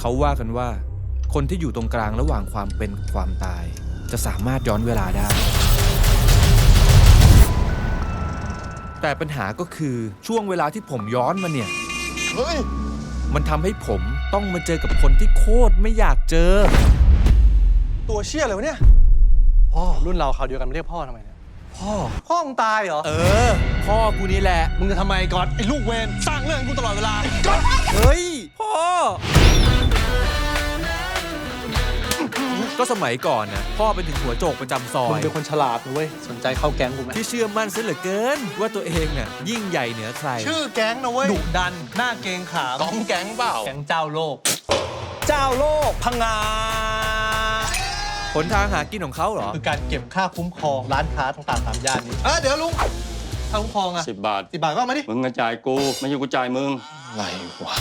เขาว่ากันว่า คนที่อยู่ตรงกลางระหว่างความเป็นกับความตาย จะสามารถย้อนเวลาได้ แต่ปัญหาก็คือช่วงเวลาที่ผมย้อนมาเนี่ย เฮ้ย มันทำให้ผมต้องมาเจอกับคนที่โคตรไม่อยากเจอ ตัวเชี่ยเลยวะเนี่ย พ่อ รุ่นเราเขาวเดียวกันไม่เรียกพ่อทำไมเนี่ย พ่อ พ่อมึงตายเหรอ เออ พ่อกูนี่แหละ มึงจะทำไมก่อนไอ้ลูกเวรสร้างเรื่องให้กูตลอดเวลา เฮ้ย ก็สมัยก่อนนะพ่อเป็นถึงหัวโจกประจำซอมึงย เป็นคนฉลาดนะเว้ย สนใจเข้าแก๊งกูไหมที่เชื่อมั่นซะเหลือเกิน ว่าตัวเองน่ะยิ่งใหญ่เหนือใคร ชื่อแก๊งนะเว้ยดุดัน หน้าเกรงขามกองแก๊งเปล่า แก๊งเจ้าโลก เจ้าโลกพังงาผลทางหากินของเขาเหรอ คือการเก็บค่าคุ้มครองร้านค้าต่างๆตามย่านนี้เออเดี๋ยวลุงค่าคุ้มครองอะสิบบาท สิบบาทก็เอามาดิมึงกระจายกู ไม่ใช่กูจ่ายมึง อะไรวะ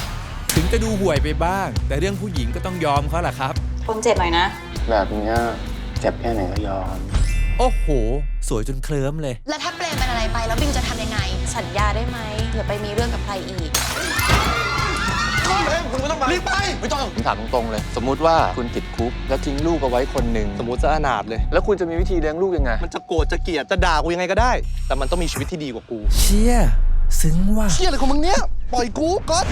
ถึงจะดูห่วยไปบ้าง แต่เรื่องผู้หญิงก็ต้องยอมเขาแหละครับ ผมเจ็บหน่อยนะ แบบเนี้ยเจ็บแค่ไหนก็ยอม โอ้โห สวยจนเคลิ้มเลย แล้วถ้าเปรมเป็นอะไรไปแล้วบิงจะทำยังไง สัญญาได้ไหมอย่าไปมีเรื่องกับใครอีกเฮ้ยมึงไม่ต้องมารีบไป ไม่ต้อง ผมถามตรงๆเลย สมมุติว่าคุณติดคุก แล้วทิ้งลูกเอาไว้คนหนึ่งสมมติจะอนาถเลย แล้วคุณจะมีวิธีเลี้ยงลูกยังไง มันจะโกรธจะเกลียดจะด่ากูยังไงก็ได้ แต่มันต้องมีชีวิตที่ดีกว่ากู เชี่ย ซึ้งว่ะ เชี่ยอะไรของมึงเนี่ยปล่อยกูก่อน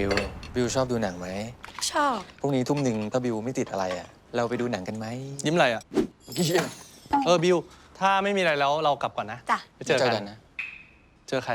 บิว บิวชอบดูหนังไหม ชอบ พรุ่งนี้ทุ่มหนึ่งถ้าบิวไม่ติดอะไรอะ เราไปดูหนังกันไหมยิ้มอะไรอะเออบิว ถ้าไม่มีอะไรแล้วเรากลับก่อนนะจ้ะ ไปเจอกันนะ เจอใคร